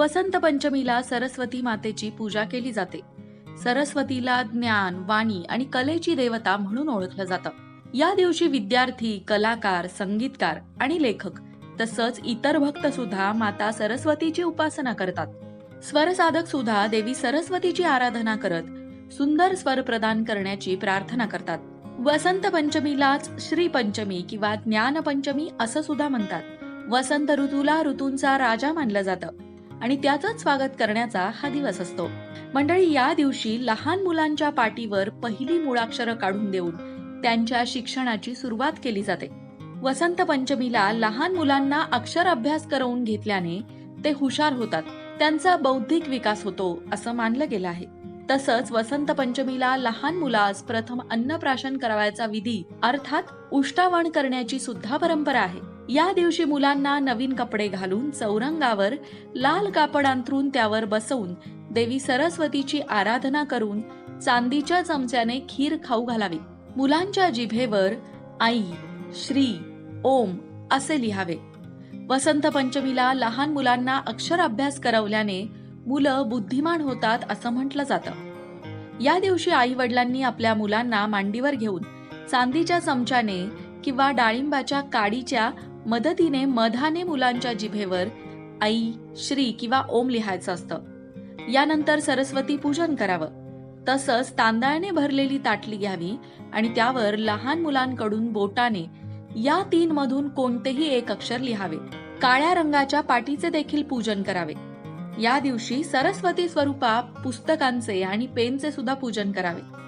वसंत पंचमीला सरस्वती मातेची पूजा केली जाते. सरस्वतीला ज्ञान वाणी आणि कलेची देवता म्हणून ओळखलं जातं. या दिवशी विद्यार्थी कलाकार संगीतकार आणि लेखक तसंच इतर भक्त सुद्धा माता सरस्वतीची उपासना करतात. स्वरसाधक सुद्धा देवी सरस्वतीची आराधना करत सुंदर स्वर प्रदान करण्याची प्रार्थना करतात. वसंत पंचमीलाच श्री पंचमी किंवा ज्ञान पंचमी असं सुद्धा म्हणतात. वसंत ऋतूला ऋतूंचा राजा मानलं जातं. आणि त्याचंच स्वागत करण्याचा हा दिवस असतो. मंडळी या दिवशी लहान मुलांच्या पाठीवर पहिली मुळाक्षरं काढून देऊन त्यांच्या शिक्षणाची सुरुवात केली जाते. वसंत पंचमीला लहान मुलांना अक्षर अभ्यास करवून घेतल्याने ते हुशार होतात. त्यांचा बौद्धिक विकास होतो असं मानलं गेलं आहे. तसंच वसंत पंचमीला लहान मुलास प्रथम अन्नप्राशन करावयाचा विधी अर्थात उष्टावण करण्याची सुद्धा परंपरा आहे. या दिवशी मुलांना नवीन कपडे घालून चौरंगावर लाल कापड अंथरून त्यावर बसवून देवी सरस्वतीची आराधना करून चांदीच्या चमच्याने खीर खाऊ घालावी. मुलांच्या जिभेवर आई श्री ओम असे लिहावे. वसंत पंचमीला लहान मुलांना अक्षर अभ्यास करवल्याने मुलं बुद्धिमान होतात असं म्हटलं जातं. या दिवशी आई वडिलांनी आपल्या मुलांना मांडीवर घेऊन चांदीच्या चमच्याने किंवा डाळिंबाच्या काडीच्या मदतीने मधाने मुलांच्या जिभेवर आई श्री किंवा ओम लिहायचं असतं. यानंतर सरस्वती पूजन करावं. तसंच तांदळाने भरलेली ताटली घ्यावी आणि त्यावर लहान मुलांकडून बोटाने या तीन मधून कोणतेही एक अक्षर लिहावे. काळ्या रंगाच्या पाटीचे देखील पूजन करावे. या दिवशी सरस्वती स्वरूपा पुस्तकांचे आणि पेनचे सुद्धा पूजन करावे.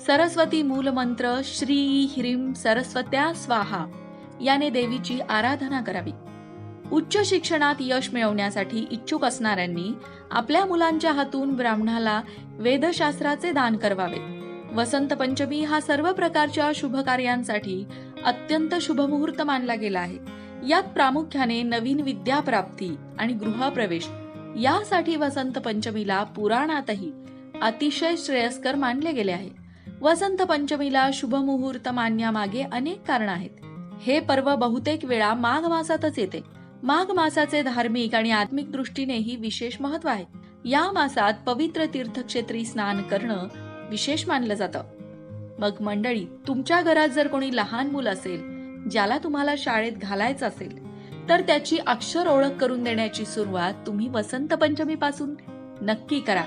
सरस्वती मूलमंत्र श्री ह्रीम सरस्वत्या स्वाहा. याने देवीची आराधना करावी. उच्च शिक्षणात यश मिळवण्यासाठी इच्छुक असणाऱ्यांनी आपल्या मुलांच्या हातून ब्राह्मणाला वेदशास्त्राचे दान करवावे. वसंत पंचमी हा सर्व प्रकारच्या शुभ कार्यांसाठी अत्यंत शुभ मुहूर्त मानला गेला आहे. यात प्रामुख्याने नवीन विद्या प्राप्ती आणि गृहप्रवेश यासाठी वसंत पंचमीला पुराणातही अतिशय श्रेयस्कर मानले गेले आहे. वसंत पंचमीला शुभ मुहूर्त मानण्यामागे अनेक कारण आहेत. हे पर्व बहुतेक वेळा माघ मासातच येते. माघ मासाचे धार्मिक आणि आत्मिक दृष्टीनेही विशेष महत्त्व आहे. या मासात पवित्र तीर्थक्षेत्री स्नान करणं विशेष मानलं जातं. मग मंडळी तुमच्या घरात जर कोणी लहान मूल असेल ज्याला तुम्हाला शाळेत घालायचं असेल तर त्याची अक्षर ओळख करून देण्याची सुरुवात तुम्ही वसंत पंचमीपासून नक्की करा.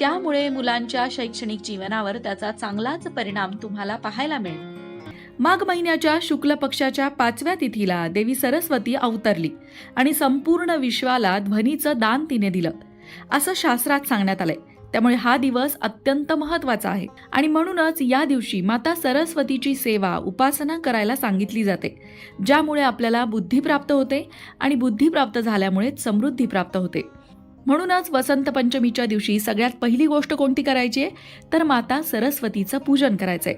त्यामुळे मुलांच्या शैक्षणिक जीवनावर त्याचा चांगलाच परिणाम तुम्हाला पाहायला मिळेल. माघ महिन्याच्या शुक्ल पक्षाच्या पाचव्या तिथीला देवी सरस्वती अवतरली आणि संपूर्ण विश्वाला ध्वनीचं दान तिने दिलं. असं शास्त्रात सांगण्यात आलंय. त्यामुळे हा दिवस अत्यंत महत्त्वाचा आहे. आणि म्हणूनच या दिवशी माता सरस्वतीची सेवा उपासना करायला सांगितली जाते. ज्यामुळे आपल्याला बुद्धी प्राप्त होते आणि बुद्धी प्राप्त झाल्यामुळे समृद्धी प्राप्त होते. म्हणूनच वसंत पंचमीच्या दिवशी सगळ्यात पहिली गोष्ट कोणती करायची आहे? तर माता सरस्वतीचं पूजन करायचंय.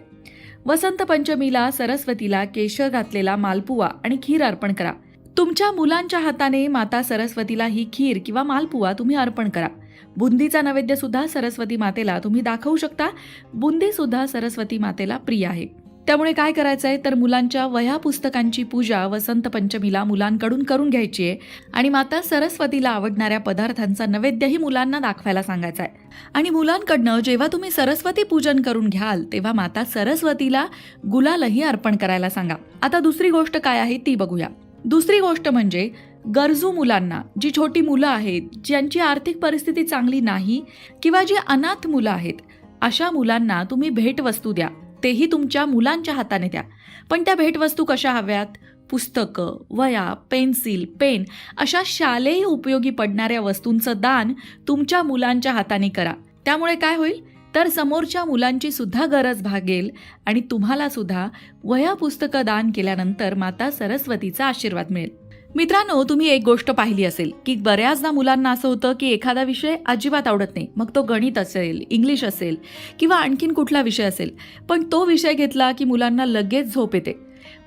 वसंत पंचमीला सरस्वतीला केशर घातलेला मालपुवा आणि खीर अर्पण करा. तुमच्या मुलांच्या हाताने माता सरस्वतीला ही खीर किंवा मालपुवा तुम्ही अर्पण करा. बुंदीचा नैवेद्य सुद्धा सरस्वती मातेला तुम्ही दाखवू शकता. बुंदी सुद्धा सरस्वती मातेला प्रिय आहे. त्यामुळे काय करायचं आहे तर मुलांच्या वह्या पुस्तकांची पूजा वसंत पंचमीला मुलांकडून करून घ्यायची आहे. आणि माता सरस्वतीला आवडणाऱ्या पदार्थांचा नैवेद्यही मुलांना दाखवायला सांगायचा आहे आणि मुलांकडनं जेव्हा तुम्ही सरस्वती पूजन करून घ्याल तेव्हा माता सरस्वतीला गुलालही अर्पण करायला सांगा. आता दुसरी गोष्ट काय आहे ती बघूया. दुसरी गोष्ट म्हणजे गरजू मुलांना जी छोटी मुलं आहेत ज्यांची आर्थिक परिस्थिती चांगली नाही किंवा जी अनाथ मुलं आहेत अशा मुलांना तुम्ही भेटवस्तू द्या. तेही तुमच्या मुलांच्या हाताने द्या. पण त्या भेटवस्तू कशा हव्यात? पुस्तकं वया पेन्सिल पेन अशा शालेय उपयोगी पडणाऱ्या वस्तूंचं दान तुमच्या मुलांच्या हाताने करा. त्यामुळे काय होईल? तर समोरच्या मुलांची सुद्धा गरज भागेल आणि तुम्हाला सुद्धा वया पुस्तकं दान केल्यानंतर माता सरस्वतीचा आशीर्वाद मिळेल. मित्रांनो तुम्ही एक गोष्ट पाहिली असेल की बऱ्याचदा मुलांना असं होतं की एखादा विषय अजिबात आवडत नाही. मग तो गणित असेल इंग्लिश असेल किंवा आणखीन कुठला विषय असेल पण तो विषय घेतला की मुलांना लगेच झोप येते.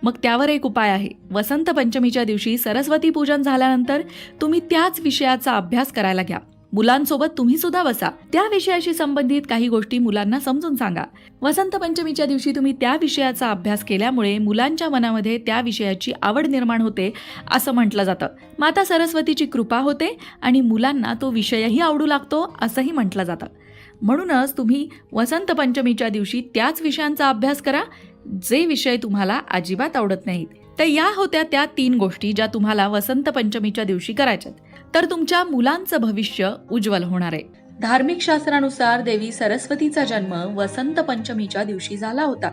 मग त्यावर एक उपाय आहे. वसंत पंचमीच्या दिवशी सरस्वती पूजन झाल्यानंतर तुम्ही त्याच विषयाचा अभ्यास करायला घ्या. मुलांसोबत तुम्ही सुद्धा बसा. त्या विषयाशी संबंधित काही गोष्टी मुलांना समजून सांगा. वसंत पंचमीच्या दिवशी तुम्ही त्या विषयाचा अभ्यास केल्यामुळे मुलांच्या मनामध्ये त्या विषयाची आवड निर्माण होते असं म्हटलं जातं. माता सरस्वतीची कृपा होते आणि मुलांना तो विषयही आवडू लागतो असंही म्हटलं जातं. म्हणूनच तुम्ही वसंत पंचमीच्या दिवशी त्याच विषयांचा अभ्यास करा जे विषय तुम्हाला अजिबात आवडत नाहीत. तर या होत्या त्या तीन गोष्टी ज्या तुम्हाला वसंत पंचमीच्या दिवशी करायच्यात. तर तुमच्या मुलांचं भविष्य उज्ज्वल होणार आहे. धार्मिक शास्त्रानुसार देवी सरस्वतीचा जन्म वसंत पंचमीच्या दिवशी झाला होता.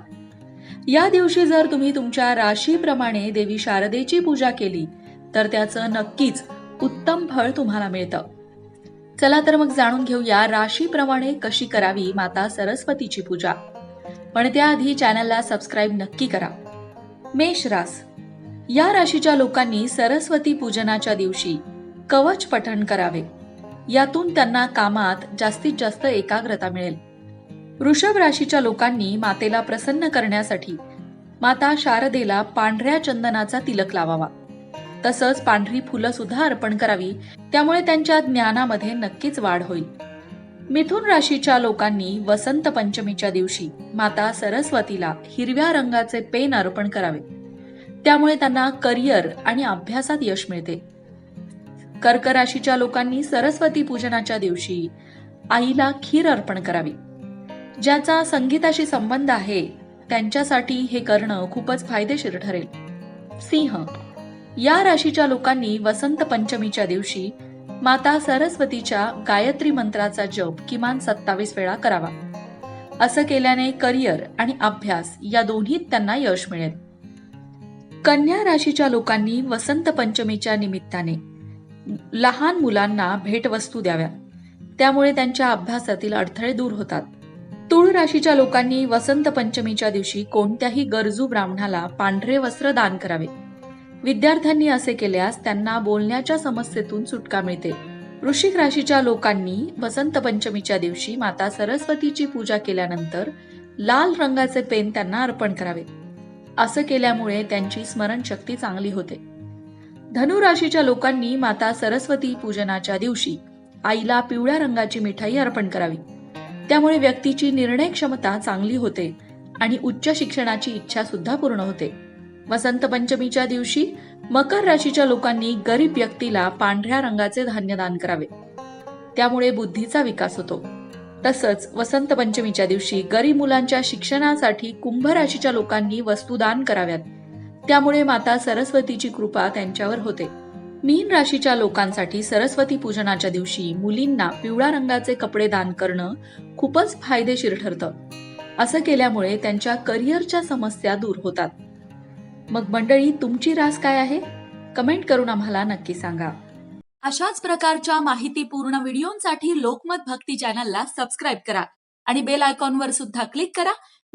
या दिवशी जर तुम्ही तुमच्या राशीप्रमाणे देवी शारदेची पूजा केली तर त्याचं नक्कीच उत्तम फळ तुम्हाला मिळतं. चला तर मग जाणून घेऊया राशीप्रमाणे कशी करावी माता सरस्वतीची पूजा. पण त्याआधी चॅनलला सबस्क्राईब नक्की करा. मेष रास. या राशीच्या लोकांनी सरस्वती पूजनाच्या दिवशी कवच पठण करावे. यातून त्यांना कामात जास्तीत जास्त एकाग्रता मिळेल. वृषभ राशीच्या लोकांनी मातेला प्रसन्न करण्यासाठी माता शारदेला पांढऱ्या चंदनाचा तिलक लावावा. तसंच पांढरी फुलं सुद्धा अर्पण करावी त्यामुळे त्यांच्या ज्ञानामध्ये नक्कीच वाढ होईल. मिथुन राशीच्या लोकांनी वसंत पंचमीच्या दिवशी माता सरस्वतीला हिरव्या रंगाचे पेन अर्पण करावे. त्यामुळे त्यांना करिअर आणि अभ्यासात यश मिळते. कर्क राशीच्या लोकांनी सरस्वती पूजनाच्या दिवशी आईला खीर अर्पण करावी. ज्याचा संगीताशी संबंध आहे त्यांच्यासाठी हे करणं खूपच फायदेशीर ठरेल. सिंह या राशीच्या लोकांनी वसंत पंचमीच्या दिवशी माता सरस्वतीच्या गायत्री मंत्राचा जप किमान सत्तावीस वेळा करावा. असं केल्याने करिअर आणि अभ्यास या दोन्हीत त्यांना यश मिळेल. कन्या राशीच्या लोकांनी वसंत पंचमीच्या निमित्ताने लहान मुलांना भेटवस्तू द्याव्या. त्यामुळे त्यांच्या अभ्यासातील अडथळे दूर होतात. तुळ राशीच्या लोकांनी वसंत पंचमीच्या दिवशी कोणत्याही गरजू ब्राह्मणाला पांढरे वस्त्र दान करावे. विद्यार्थ्यांनी असे केल्यास त्यांना बोलण्याच्या समस्येतून सुटका मिळते. वृश्चिक राशीच्या लोकांनी वसंत पंचमीच्या दिवशी माता सरस्वतीची पूजा केल्यानंतर लाल रंगाचे पेन त्यांना अर्पण करावे. असं केल्यामुळे त्यांची स्मरणशक्ती चांगली होते. धनु राशीच्या लोकांनी माता सरस्वती पूजनाच्या दिवशी आईला पिवळ्या रंगाची मिठाई अर्पण करावी. त्यामुळे व्यक्तीची निर्णय क्षमता चांगली होते आणि उच्च शिक्षणाची इच्छा सुद्धा पूर्ण होते. वसंत पंचमीच्या दिवशी मकर राशीच्या लोकांनी गरीब व्यक्तीला पांढऱ्या रंगाचे धान्य दान करावे. त्यामुळे बुद्धीचा विकास होतो. तसंच वसंत पंचमीच्या दिवशी गरीब मुलांच्या शिक्षणासाठी कुंभ राशीच्या लोकांनी वस्तू दान कराव्यात. त्यामुळे माता सरस्वतीची कृपा त्यांच्यावर होते. मीन राशीच्या लोकांसाठी सरस्वती पूजनाच्या दिवशी मुलींना पिवळ्या रंगाचे कपडे दान करणं खूपच फायदेशीर ठरतं. असं केल्यामुळे त्यांच्या करिअरच्या समस्या दूर होतात. मग मंडळी तुमची रास काय आहे? कमेंट करून आम्हाला नक्की सांगा. अशाच प्रकारच्या माहितीपूर्ण व्हिडिओंसाठी लोकमत भक्ती चॅनलला सबस्क्राईब करा आणि बेल आयकॉनवर सुद्धा क्लिक करा